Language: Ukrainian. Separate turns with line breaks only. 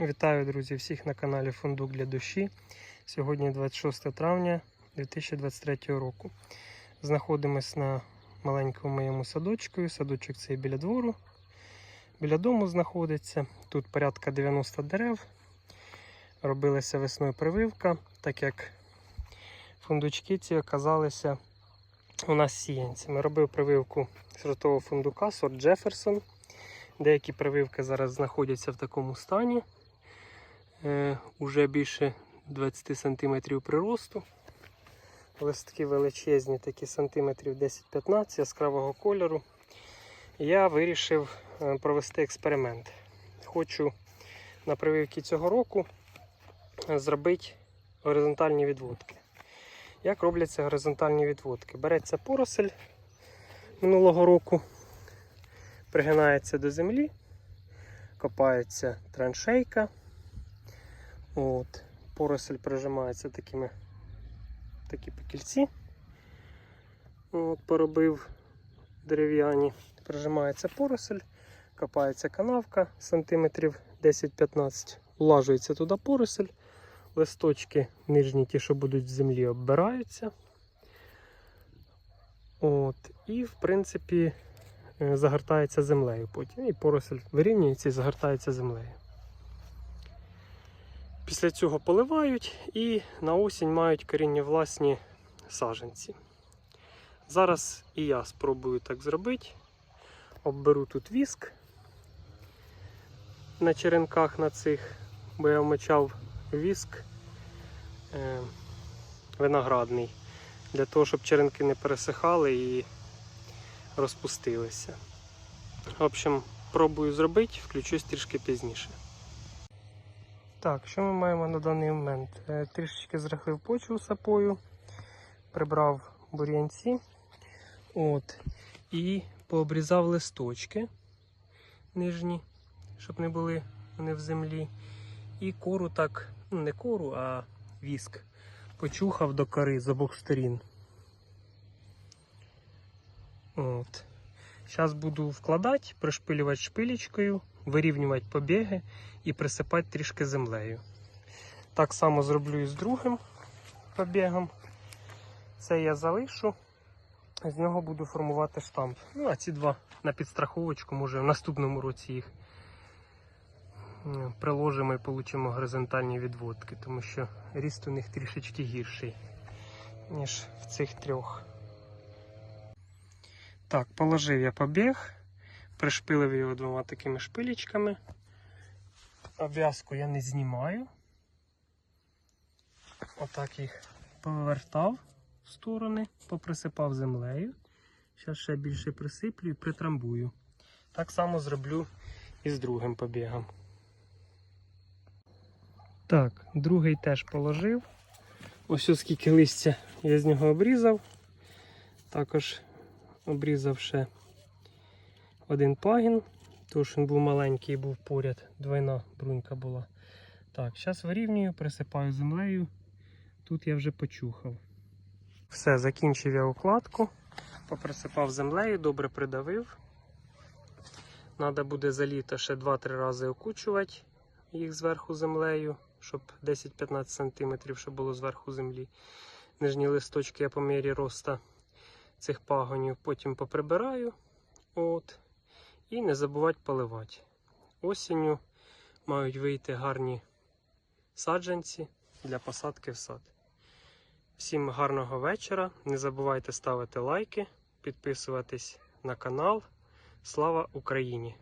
Вітаю, друзі, всіх на каналі Фундук для душі. Сьогодні 26 травня 2023 року. Знаходимось на маленькому моєму садочку. Садочок цей біля двору. Біля дому знаходиться. Тут порядка 90 дерев. Робилася весною прививка, так як фундучки ці оказалися у нас сіянцями. Робив прививку сортового фундука, сорт Джеферсон. Деякі прививки зараз знаходяться в такому стані. Е, уже більше 20 см приросту. Листки величезні, такі сантиметрів 10-15 яскравого кольору. Я вирішив е, провести експеримент. Хочу на прививці цього року е, зробити горизонтальні відводки. Як робляться горизонтальні відводки? Береться поросель минулого року, пригинається до землі, копається траншейка. От, Поросель прижимається такими такі покільці. От, Поробив дерев'яні, прижимається поросель, копається канавка сантиметрів 10-15, влажується туди поросель, листочки нижні, ті, що будуть в землі, оббираються. От, І, в принципі, е, загортається землею потім. І поросель вирівнюється і загортається землею. Після цього поливають і на осінь мають коріння власні саженці. Зараз і я спробую так зробити. Обберу тут віск на черенках на цих, бо я вмочав віск е, виноградний, для того, щоб черенки не пересихали і розпустилися. В общем, пробую зробити, включусь трішки пізніше. Так, що ми маємо на даний момент? Е, Трішечки зрахлив почву сапою, прибрав бур'янці от, і пообрізав листочки нижні, щоб не були вони в землі. І кору так, ну не кору, а віск почухав до кори з обох сторін. От. Зараз буду вкладати, пришпилювати шпилечкою, вирівнювати побіги і присипати трішки землею. Так само зроблю і з другим побігом. Це я залишу, з нього буду формувати штамп. Ну, а ці два на підстраховочку, може в наступному році їх приложимо і получимо горизонтальні відводки, тому що ріст у них трішечки гірший, ніж в цих трьох. Так, положив я побіг, пришпилив його двома такими шпилечками. Обв'язку я не знімаю. Отак їх повертав в сторони, поприсипав землею. Зараз ще більше присиплю і притрамбую. Так само зроблю і з другим побігом. Так, другий теж положив. Ось оскільки листя я з нього обрізав. Також обрізав ще один пагін, тому що він був маленький був поряд, двойна брунька була. Так, зараз вирівнюю, присипаю землею. Тут я вже почухав. Все, закінчив я укладку, поприсипав землею, добре придавив. Треба буде за літо ще 2-3 рази окучувати їх зверху землею, щоб 10-15 см, було зверху землі. Нижні листочки я по мірі роста цих пагонів потім поприбираю. От. І не забувати поливати. Осінню мають вийти гарні саджанці для посадки в сад. Всім гарного вечора. Не забувайте ставити лайки, підписуватись на канал. Слава Україні!